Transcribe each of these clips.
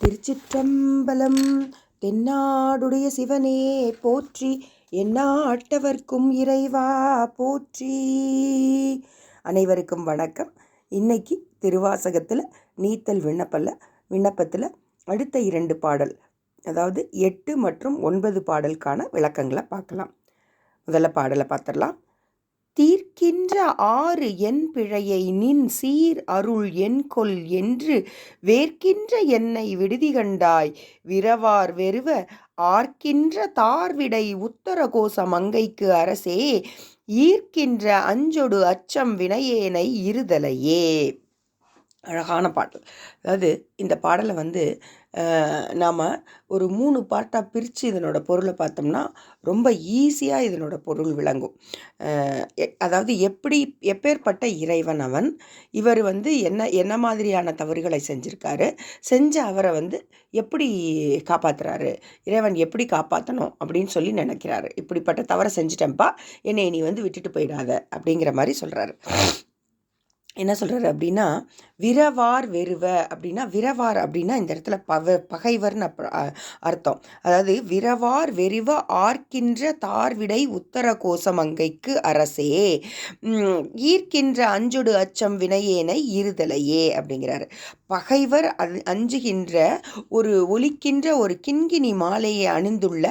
திருச்சிற்றம்பலம். தென்னாடுடைய சிவனே போற்றி. என்னாட்டவர்க்கும் இறைவா போற்றி. அனைவருக்கும் வணக்கம். இன்னைக்கு திருவாசகத்தில் நீத்தல் விண்ணப்பல்ல விண்ணப்பத்தில் அடுத்த இரண்டு பாடல் அதாவது எட்டு மற்றும் ஒன்பது பாடலுக்கான விளக்கங்களை பார்க்கலாம். முதல்ல பாடலை பார்த்துடலாம். தீர்க்கின்ற ஆறு என் பிழையை நின் சீர் அருள் என் கொல் என்று வேர்க்கின்ற என்னை விடுதி கண்டாய். விரவார் வெறுவ ஆர்க்கின்ற தார்விடை உத்தர கோச மங்கைக்கு அரசே ஈர்க்கின்ற அஞ்சொடு அச்சம் வினையேனை இருதலையே. அழகான பாடல். அதாவது இந்த பாடலை வந்து நாம் ஒரு மூணு பார்ட்டாக பிரித்து இதனோட பொருளை பார்த்தோம்னா ரொம்ப ஈஸியாக இதனோட பொருள் விளங்கும். அதாவது எப்படி எப்பேற்பட்ட இறைவன் அவன் இவர் வந்து என்ன என்ன மாதிரியான தவறுகளை செஞ்சுருக்காரு செஞ்ச அவரை வந்து எப்படி காப்பாற்றுறாரு இறைவன் எப்படி காப்பாற்றணும் அப்படின்னு சொல்லி நினைக்கிறாரு. இப்படிப்பட்ட தவறை செஞ்சிட்டேன்ப்பா என்னை நீ வந்து விட்டுட்டு போயிடாத அப்படிங்கிற மாதிரி சொல்கிறாரு என்ன சொல்கிறாரு அப்படின்னா விரவார் வெறுவ அப்படின்னா விரவார் அப்படின்னா இந்த இடத்துல பவ பகைவர்னு அர்த்தம். அதாவது விரவார் வெறிவ ஆர்க்கின்ற தார்விடை உத்தர கோசமங்கைக்கு அரசே. ஈர்க்கின்ற அஞ்சொடு அச்சம் வினையேனை இருதலையே அப்படிங்கிறாரு. பகைவர் அஞ்சுகின்ற ஒரு ஒலிக்கின்ற ஒரு கிண்கிணி மாலையை அணிந்துள்ள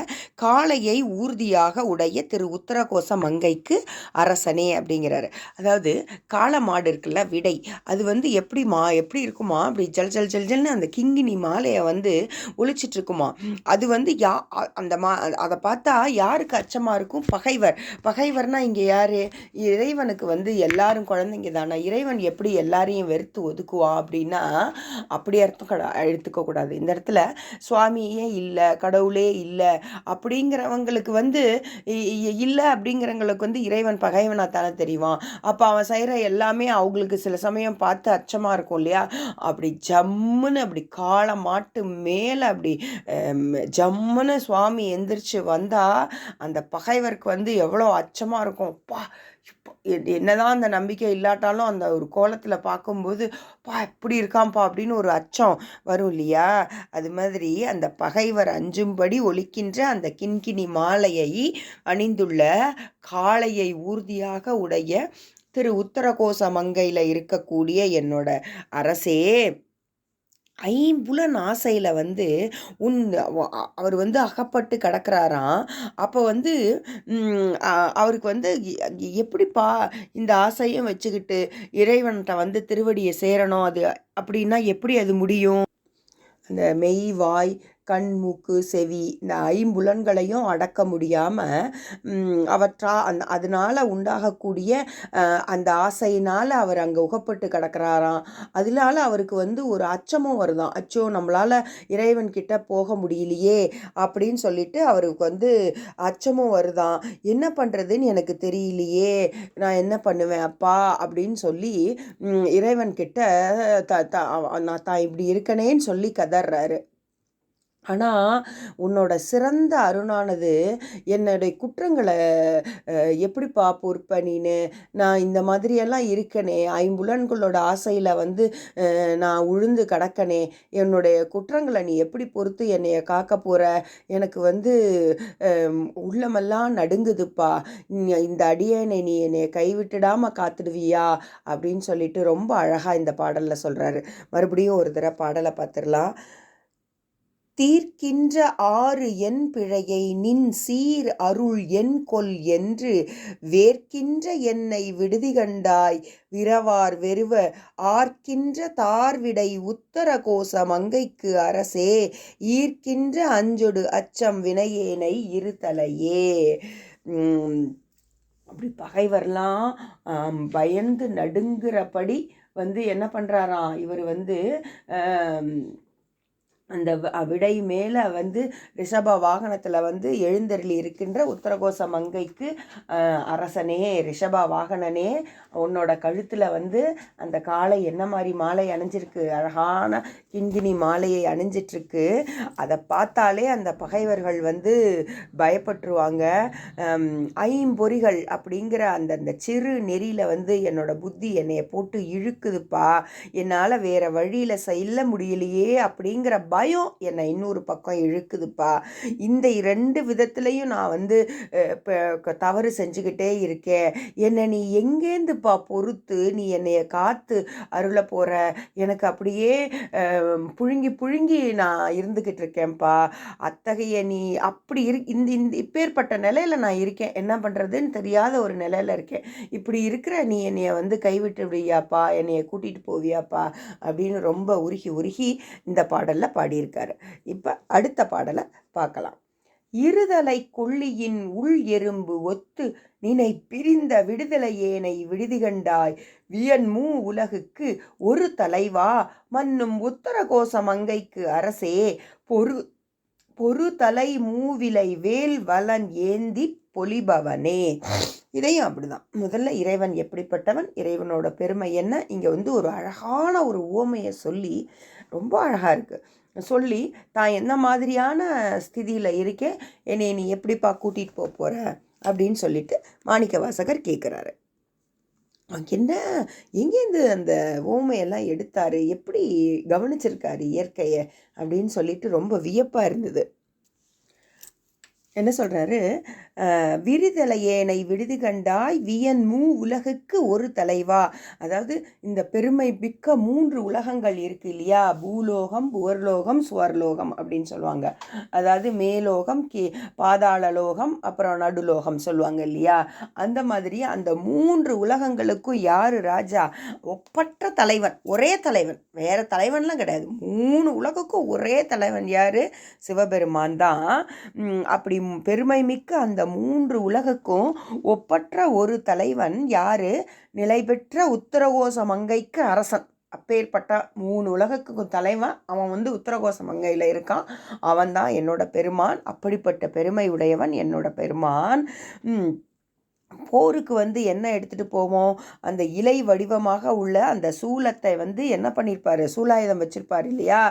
காளையை ஊர்தியாக உடைய திரு உத்தரகோச மங்கைக்கு அரசனே அப்படிங்கிறாரு. அதாவது காளை மாடு இருக்குல்ல விடை. அது வந்து எப்படி மா எப்படி இருக்குமா? அப்படி ஜல் ஜல் ஜல் ஜல்னு அந்த கிங்கினி மாலையை வந்து ஒழிச்சிட்டு இருக்குமா அது வந்து யா அந்த மா அதை பார்த்தா யாருக்கு அச்சமாக இருக்கும் பகைவர். பகைவர்னா இங்கே யார்? இறைவனுக்கு வந்து எல்லாரும் குழந்தைங்க தானே? இறைவன் எப்படி எல்லாரையும் வெறுத்து ஒதுக்குவான் அப்படின்னா அப்படி அர்த்தம் கட எடுத்துக்கக்கூடாது இந்த இடத்துல சுவாமியே இல்லை கடவுளே இல்லை அப்படிங்கிறவங்களுக்கு வந்து இல்லை அப்படிங்கிறவங்களுக்கு வந்து இறைவன் பகைவனாக தானே தெரியுவான் அப்போ அவன் செய்கிற எல்லாமே அவங்களுக்கு சில சமயம் பார்த்து அச்சமாக இருக்கும் இல்லையா? அப்படி ஜம்முன்னு அப்படி காலை மாட்டு மேலே அப்படி ஜம்முன்னு சுவாமி எந்திரிச்சு வந்தால் அந்த பகைவருக்கு வந்து எவ்வளோ அச்சமாக இருக்கும். பா என்னதான் அந்த நம்பிக்கை இல்லாட்டாலும் அந்த ஒரு கோலத்தில் பார்க்கும்போது பா எப்படி இருக்கான்ப்பா அப்படின்னு ஒரு அச்சம் வரும் இல்லையா? அது மாதிரி அந்த பகைவர் அஞ்சும்படி ஒழிக்கின்ற அந்த கிண்கிணி மாலையை அணிந்துள்ள காளையை ஊர்தியாக உடைய திரு உத்தரகோச மங்கையில் இருக்கக்கூடிய என்னோட அரசே ஐம்புலன் ஆசையில் வந்து உன் அவர் வந்து அகப்பட்டு கிடக்கிறாராம். அப்போ வந்து அவருக்கு வந்து எப்படிப்பா இந்த ஆசையும் வச்சுக்கிட்டு இறைவன்கிட்ட வந்து திருவடியை சேரணும் அது அப்படின்னா எப்படி அது முடியும்? அந்த மெய் வாய் கண் மூக்கு செவி இந்த ஐம்புலன்களையும் அடக்க முடியாமல் அவற்றா அந் அதனால் உண்டாகக்கூடிய அந்த ஆசையினால் அவர் அங்கே உகப்பட்டு கிடக்கிறாராம். அதனால அவருக்கு வந்து ஒரு அச்சமும் வருதான் அச்சோ நம்மளால் இறைவன் கிட்ட போக முடியலையே அப்படின்னு சொல்லிட்டு அவருக்கு வந்து அச்சமும் வருதான் என்ன பண்ணுறதுன்னு எனக்கு தெரியலையே நான் என்ன பண்ணுவேன் அப்பா அப்படின்னு சொல்லி இறைவன் கிட்ட த நான் தான் இப்படி இருக்கனேன்னு சொல்லி கதறாரு ஆனால் உன்னோட சிறந்த அருணானது என்னுடைய குற்றங்களை எப்படிப்பா பொறுப்ப நீனு? நான் இந்த மாதிரியெல்லாம் இருக்கனே. ஐம்புலன்களோட ஆசையில் வந்து நான் உழுந்து கிடக்கனே. என்னுடைய குற்றங்களை நீ எப்படி பொறுத்து என்னைய காக்க போகிற எனக்கு வந்து உள்ளமெல்லாம் நடுங்குதுப்பா. இந்த அடியனை நீ என்னைய கைவிட்டுடாமல் காத்துடுவியா? அப்படின்னு சொல்லிட்டு ரொம்ப அழகாக இந்த பாடலில் சொல்கிறாரு மறுபடியும் ஒரு தடவை பாடலை பார்த்துடலாம். தீர்க்கின்ற ஆறு என் பிழையை நின் சீர் அருள் என் கொல் என்று வேர்க்கின்ற என்னை விடுதி கண்டாய். விரவார் வெறுவ ஆர்க்கின்ற தார்விடை உத்தர கோச மங்கைக்கு அரசே ஈர்க்கின்ற அஞ்சொடு அச்சம் வினையேனை இருத்தலையே அப்படி பகைவர்லாம் பயந்து நடுங்கிறபடி வந்து என்ன பண்ணுறாராம் இவர் வந்து அந்த விடை மேலே வந்து ரிஷப வாகனத்தில் வந்து எழுந்தருளி இருக்கின்ற உத்தரகோச மங்கைக்கு அரசனே ரிஷப வாகனனே உன்னோட கழுத்தில் வந்து அந்த காலை என்ன மாதிரி மாலை அணிஞ்சிருக்கு அழகான கிண்கிணி மாலையை அணிஞ்சிட்ருக்கு அதை பார்த்தாலே அந்த பகைவர்கள் வந்து பயப்பட்டுருவாங்க. ஐம்பொறிகள் அப்படிங்கிற அந்த அந்த சிறு நெறியில் வந்து என்னோட புத்தி என்னைய போட்டு இழுக்குதுப்பா என்னால் வேறு வழியில் செல்ல முடியலையே அப்படிங்கிற பயம் என்னை இன்னொரு பக்கம் இழுக்குதுப்பா. இந்த ரெண்டு விதத்துலேயும் நான் வந்து இப்போ தவறு செஞ்சுக்கிட்டே இருக்கேன். என்னை நீ எங்கேருந்துப்பா பொறுத்து நீ என்னைய காத்து அருள போகிற எனக்கு அப்படியே புழுங்கி புழுங்கி நான் இருந்துக்கிட்டு இருக்கேன்ப்பா. அத்தகைய நீ அப்படி இரு இந்த இந்த இப்பேற்பட்ட நிலையில் நான் இருக்கேன். என்ன பண்ணுறதுன்னு தெரியாத ஒரு நிலையில் இருக்கேன். இப்படி இருக்கிற நீ என்னைய வந்து கைவிட்டு விடுவியாப்பா என்னைய கூட்டிகிட்டு போவியாப்பா அப்படின்னு ரொம்ப உருகி உருகி இந்த பாடலில் பாடியிருக்காரு. இப்போ அடுத்த பாடலை பார்க்கலாம். இருதலை கொள்ளியின் உள் எறும்பு ஒத்து நினை பிரிந்த விடுதலை ஏனை விடுதிகண்டாய் வியன் மூ உலகுக்கு ஒரு தலைவா. மன்னும் உத்தரகோச மங்கைக்கு அரசே. பொறு பொறு தலை மூவிலை வேல் வலன் ஏந்தி பொலிபவனே. இதையும் அப்படிதான். முதல்ல இறைவன் எப்படிப்பட்டவன்? இறைவனோட பெருமை என்ன? இங்கே வந்து ஒரு அழகான ஒரு ஓமையை சொல்லி ரொம்ப அழகாக இருக்குது சொல்லி தான் என்ன மாதிரியான ஸ்திதியில் இருக்கேன்? என்னை நீ எப்படிப்பா கூட்டிகிட்டு போக போகிற அப்படின்னு சொல்லிட்டு மாணிக்க வாசகர் கேட்குறாரு என்ன? எங்கேருந்து அந்த ஓமையெல்லாம் எடுத்தார்? எப்படி கவனிச்சிருக்காரு இயற்கையை? அப்படின்னு சொல்லிட்டு ரொம்ப வியப்பாக இருந்தது. என்ன சொல்கிறாரு விரிதலையேனை விடுதி கண்டாய் வியன் மூ உலகுக்கு ஒரு தலைவா. அதாவது இந்த பெருமை மிக்க மூன்று உலகங்கள் இருக்குது இல்லையா? பூலோகம் புவர்லோகம் சுவர்லோகம் அப்படின்னு சொல்லுவாங்க. அதாவது மேலோகம் கே பாதாளலோகம் அப்புறம் நடுலோகம் சொல்லுவாங்க இல்லையா? அந்த மாதிரி அந்த மூன்று உலகங்களுக்கும் யார் ராஜா? ஒப்பற்ற தலைவன் ஒரே தலைவன். வேறு தலைவன்லாம் கிடையாது. மூணு உலகுக்கும் ஒரே தலைவன் யார்? சிவபெருமான் தான். அப்படி பெருமை மிக்க அந்த மூன்று உலகுக்கும் ஒப்பற்ற ஒரு தலைவன் யாரு? நிலை பெற்ற உத்தரகோச மங்கைக்கு அரசன். அப்பேற்பட்ட மூணு உலகத்துக்கும் தலைவன் அவன் வந்து உத்தரகோச மங்கையில் இருக்கான். அவன் தான் என்னோட பெருமான். அப்படிப்பட்ட பெருமை உடையவன் என்னோட பெருமான். போருக்கு வந்து என்ன எடுத்துகிட்டு போவோம்? அந்த இலை வடிவமாக உள்ள அந்த சூலத்தை வந்து என்ன பண்ணியிருப்பார் சூலாயுதம் வச்சுருப்பார் இல்லையா?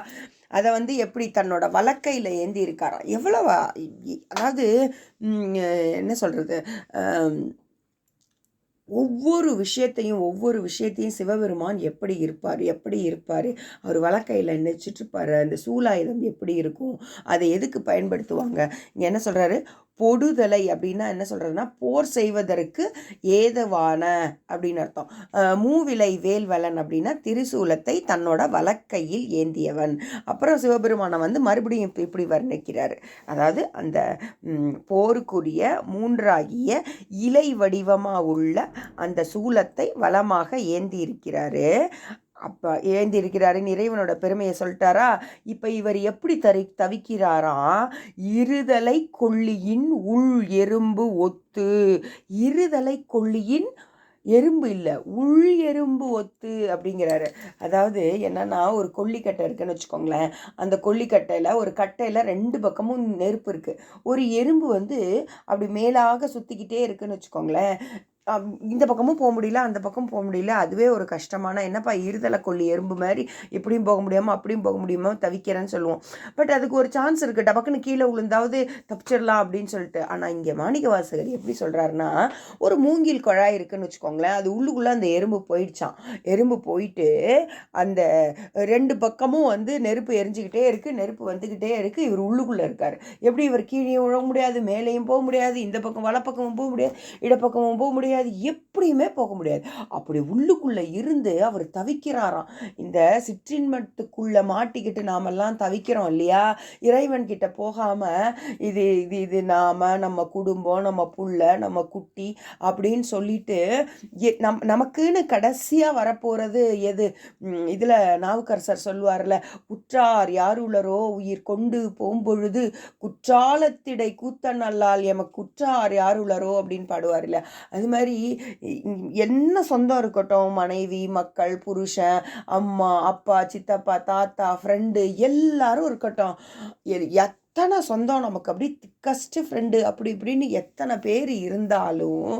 அதை வந்து எப்படி தன்னோட வழக்கையில் ஏந்தி இருக்காராம் எவ்வளவா அதாவது என்ன சொல்கிறது ஒவ்வொரு விஷயத்தையும் ஒவ்வொரு விஷயத்தையும் சிவபெருமான் எப்படி இருப்பார்? எப்படி இருப்பார்? அவர் வழக்கையில் நினச்சிட்ருப்பார் அந்த சூலாயுதம் எப்படி இருக்கும்? அதை எதுக்கு பயன்படுத்துவாங்க? இங்கே என்ன சொல்கிறாரு பொடுதலை அப்படின்னா என்ன சொல்கிறதுனா போர் செய்வதற்கு ஏதுவான அப்படின்னு அர்த்தம். மூவிலை வேல்வலன் அப்படின்னா திரிசூலத்தை தன்னோட வழக்கையில் ஏந்தியவன். அப்புறம் சிவபெருமானை வந்து மறுபடியும் இப்படி இப்படி வர்ணிக்கிறார். அதாவது அந்த போருக்குரிய மூன்றாகிய இலை வடிவமாக உள்ள அந்த சூலத்தை வளமாக ஏந்தி இருக்கிறாரு அப்போ ஏந்திருக்கிறாரு இறைவனோட பெருமையை சொல்லிட்டாரா? இப்போ இவர் எப்படி தரி தவிக்கிறாராம் இருதலை கொள்ளியின் உள் எறும்பு ஒத்து. இருதலை கொள்ளியின் எறும்பு இல்லை உள் எறும்பு ஒத்து அப்படிங்கிறாரு. அதாவது என்னன்னா ஒரு கொல்லிக்கட்டை இருக்குன்னு வச்சுக்கோங்களேன். அந்த கொல்லிக்கட்டையில் ஒரு கட்டையில் ரெண்டு பக்கமும் நெருப்பு இருக்குது ஒரு எறும்பு வந்து அப்படி மேலாக சுற்றிக்கிட்டே இருக்குன்னு வச்சுக்கோங்களேன். இந்த பக்கமும் போக முடியல அந்த பக்கம் போக முடியல. அதுவே ஒரு கஷ்டமான என்னப்பா இருதலை கொல்லி எறும்பு மாதிரி இப்படியும் போக முடியாமல் அப்படியும் போக முடியுமா தவிக்கிறேன்னு சொல்லுவோம். பட் அதுக்கு ஒரு சான்ஸ் இருக்குது டபக்குன்னு கீழே விழுந்தாவது தப்பிச்சிடலாம் அப்படின்னு சொல்லிட்டு. ஆனால் இங்கே மாணிக்க வாசகர் எப்படி சொல்கிறாருன்னா ஒரு மூங்கில் குழாய் இருக்குன்னு வச்சுக்கோங்களேன் அது உள்ளுக்குள்ளே அந்த எறும்பு போயிடுச்சான் எறும்பு போயிட்டு அந்த ரெண்டு பக்கமும் வந்து நெருப்பு எரிஞ்சுக்கிட்டே இருக்குது நெருப்பு வந்துக்கிட்டே இருக்குது இவர் உள்ளுக்குள்ளே இருக்கார். எப்படி இவர் கீழே விழ முடியாது மேலேயும் போக முடியாது இந்த பக்கம் வலப்பக்கமும் போக முடியாது இடப்பக்கமும் போக முடியாது. முடியாது எப்படியுமே போக முடியாது. அப்படி உள்ளுக்குள்ளே இருந்து அவர் தவிக்கிறாராம். இந்த சிற்றின்மத்துக்குள்ளே மாட்டிக்கிட்டு நாமெல்லாம் தவிக்கிறோம் இல்லையா? இறைவன் கிட்ட போகாமல் இது இது இது நாம் நம்ம குடும்பம் நம்ம புள்ள நம்ம குட்டி அப்படின்னு சொல்லிட்டு நம் நமக்குன்னு கடைசியாக வரப்போகிறது எது? இதில் நாவுக்கரசர் சொல்லுவார்ல உற்றார் யாருளரோ உயிர் கொண்டு போம்பொழுது குற்றாலத்திடை கூத்த நல்லால் எமக்கு குற்றார் யாருளரோ அப்படின்னு பாடுவார் இல்லை அது மாதிரி மாதிரி என்ன சொந்தம் இருக்கட்டும் மனைவி மக்கள் புருஷன் அம்மா அப்பா சித்தப்பா தாத்தா ஃப்ரெண்டு எல்லாரும் இருக்கட்டும். எத்தனை சொந்தம் நமக்கு அப்படி திக்கஸ்ட் ஃப்ரெண்டு அப்படி இப்படின்னு எத்தனை பேர் இருந்தாலும்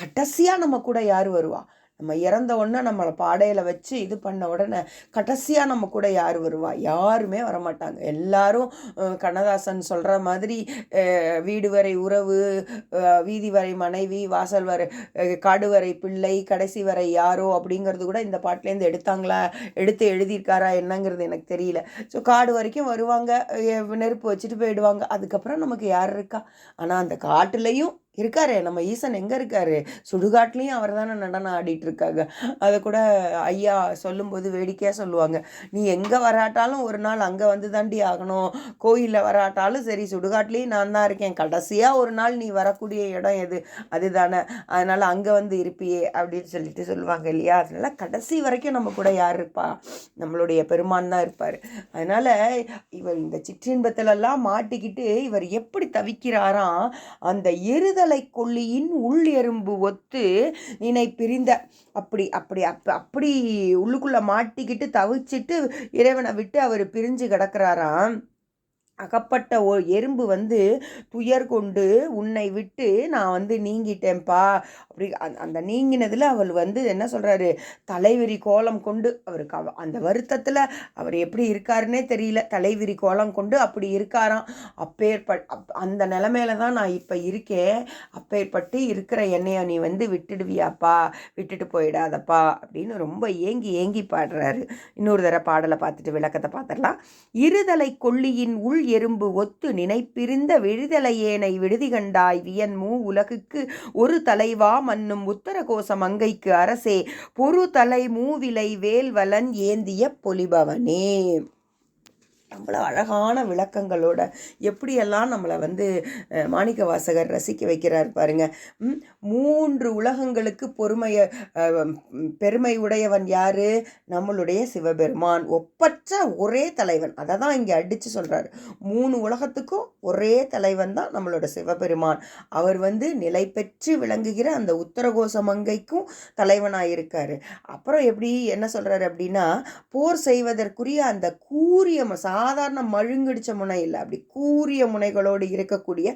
கடைசியாக நம்ம கூட யார் வருவா? நம்ம இறந்த உடனே நம்மளை பாடையில் வச்சு இது பண்ண உடனே கடைசியாக நம்ம கூட யார் வருவா? யாருமே வரமாட்டாங்க. எல்லாரும் கண்ணதாசன் சொல்கிற மாதிரி வீடு வரை உறவு வீதி வரை மனைவி வாசல் வரை காடு வரை பிள்ளை கடைசி வரை யாரோ அப்படிங்கிறது கூட இந்த பாட்டிலேருந்து எடுத்தாங்களா? எடுத்து எழுதியிருக்காரா? என்னங்கிறது எனக்கு தெரியல. ஸோ காடு வரைக்கும் வருவாங்க நெருப்பு வச்சுட்டு போயிடுவாங்க. அதுக்கப்புறம் நமக்கு யார் இருக்கா? ஆனால் அந்த காட்டுலேயும் இருக்காரு. நம்ம ஈசன் எங்கே இருக்காரு? சுடுகாட்லேயும் அவர் தானே நடனம் ஆடிட்டு இருக்காங்க. அதை கூட ஐயா சொல்லும்போது வேடிக்கையாக சொல்லுவாங்க. நீ எங்கே வராட்டாலும் ஒரு நாள் அங்கே வந்து தாண்டி ஆகணும். கோயிலில் வராட்டாலும் சரி சுடுகாட்லேயும் நான் தான் இருக்கேன். கடைசியாக ஒரு நாள் நீ வரக்கூடிய இடம் எது? அதுதானே. அதனால் அங்கே வந்து இருப்பியே அப்படின்னு சொல்லிட்டு சொல்லுவாங்க இல்லையா? அதனால கடைசி வரைக்கும் நம்ம கூட யார் இருப்பா? நம்மளுடைய பெருமான் தான் இருப்பார். அதனால் இவர் இந்த சிற்றின்பத்திலெல்லாம் மாட்டிக்கிட்டு இவர் எப்படி தவிக்கிறாராம்? அந்த எருதலை கொல்லியின் உள் எறும்பு ஒத்து நினை பிரிந்த. அப்படி அப்படி அப் அப்படி உள்ளுக்குள்ளே மாட்டிக்கிட்டு தவிச்சிட்டு இறைவனை விட்டு அவர் பிரிஞ்சு கிடக்கிறாராம். அகப்பட்ட ஓ எறும்பு வந்து துயர் கொண்டு உன்னை விட்டு நான் வந்து நீங்கிட்டேன்ப்பா. அப்படி அந்த அந்த நீங்கினதில் அவள் வந்து என்ன சொல்கிறாரு தலைவிரி கோலம் கொண்டு அவருக்கு அவ அந்த வருத்தத்தில் அவர் எப்படி இருக்காருன்னே தெரியல. தலைவிரி கோலம் கொண்டு அப்படி இருக்காராம். அப்பேற்பட் அப் அந்த நிலமையில தான் நான் இப்போ இருக்கேன். அப்பேற்பட்டு இருக்கிற என்னைய நீ வந்து விட்டுடுவியாப்பா. விட்டுட்டு போயிடாதப்பா. அப்படின்னு ரொம்ப ஏங்கி ஏங்கி பாடுறாரு. இன்னொரு தடவை பாடலை பார்த்துட்டு விளக்கத்தை பார்த்துடலாம். இருதலை கொல்லியின் உள் எறும்பு ஒத்து நினைப்பிருந்த விடுதலையேனை விடுதி கண்டாய் வியன் மூ உலகுக்கு ஒரு தலைவா மன்னும் உத்தர கோச மங்கைக்கு அரசே பொறு தலை மூவிலை வேல்வலன் ஏந்திய பொலிபவனே. அவ்வளோ அழகான விளக்கங்களோட எப்படியெல்லாம் நம்மளை வந்து மாணிக்க வாசகர் ரசிக்க வைக்கிறார் பாருங்க. மூன்று உலகங்களுக்கு பொறுமைய பெருமை உடையவன் யார்? நம்மளுடைய சிவபெருமான். ஒப்பற்ற ஒரே தலைவன். அதை தான் இங்கே அடித்து சொல்கிறாரு மூணு உலகத்துக்கும் ஒரே தலைவன் தான் நம்மளோட சிவபெருமான். அவர் வந்து நிலை பெற்று விளங்குகிற அந்த உத்தரகோச மங்கைக்கும் தலைவனாக இருக்கார். அப்புறம் எப்படி என்ன சொல்கிறாரு அப்படின்னா போர் செய்வதற்குரிய அந்த கூரிய சா சாதாரண மழுங்கடிச்ச முனை இல்லை. அப்படி கூரிய முனைகளோடு இருக்கக்கூடிய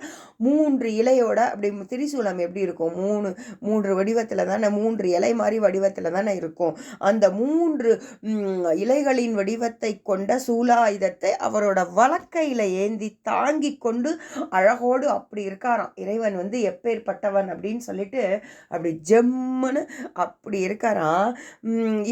மூன்று இலையோட அப்படி திரிசூலம் எப்படி இருக்கும்? மூணு மூன்று வடிவத்தில் தானே மூன்று இலை மாதிரி வடிவத்தில் தானே இருக்கும். அந்த மூன்று இலைகளின் வடிவத்தை கொண்ட சூலாயுதத்தை அவரோட வழக்கையில் ஏந்தி தாங்கி கொண்டு அழகோடு அப்படி இருக்காராம். இறைவன் வந்து எப்பேற்பட்டவன் அப்படின்னு சொல்லிட்டு அப்படி ஜெம்முன்னு அப்படி இருக்காராம்.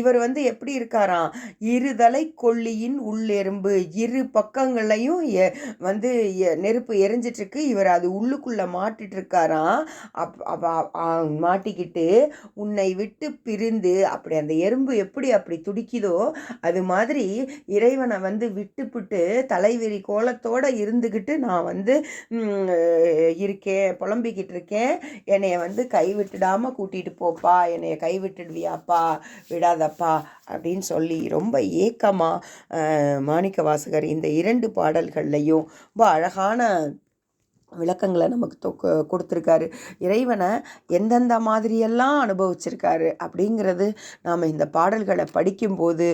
இவர் வந்து எப்படி இருக்காராம்? இருதலை கொல்லியின் உள்ளெரும்பு இரு பக்கங்கள்லையும் எ- வந்து எ- நெருப்பு எரிஞ்சிட்ருக்கு. இவர் அது உள்ளுக்குள்ளே மாட்டிட்ருக்காராம். அப் மாட்டிக்கிட்டு உன்னை விட்டு பிரிந்து அப்படி அந்த எறும்பு எப்படி அப்படி துடிக்குதோ அது மாதிரி இறைவனை வந்து விட்டுப்புட்டு தலைவிரி கோலத்தோடு இருந்துக்கிட்டு நான் வந்து இருக்கேன் புலம்பிக்கிட்டு இருக்கேன் என்னைய வந்து கைவிட்டுடாமல் கூட்டிகிட்டு போப்பா. என்னைய கைவிட்டுடுவியாப்பா. விடாதப்பா. அப்படின்னு சொல்லி ரொம்ப ஏக்கமாக மாணிக்க வாசகர் இந்த இரண்டு பாடல்கள்லையும் ரொம்ப அழகான விளக்கங்களை நமக்கு தொக்கு கொடுத்துருக்காரு. இறைவனை எந்தெந்த மாதிரியெல்லாம் அனுபவிச்சிருக்காரு அப்படிங்கிறது நாம் இந்த பாடல்களை படிக்கும்போது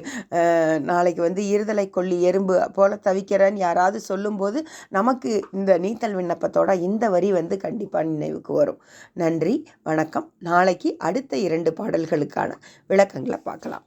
நாளைக்கு வந்து இருதலை கொல்லி எறும்பு போல தவிக்கிறேன்னு யாராவது சொல்லும்போது நமக்கு இந்த நீத்தல் விண்ணப்பத்தோட இந்த வரி வந்து கண்டிப்பாக நினைவுக்கு வரும். நன்றி வணக்கம். நாளைக்கு அடுத்த இரண்டு பாடல்களுக்கான விளக்கங்களை பார்க்கலாம்.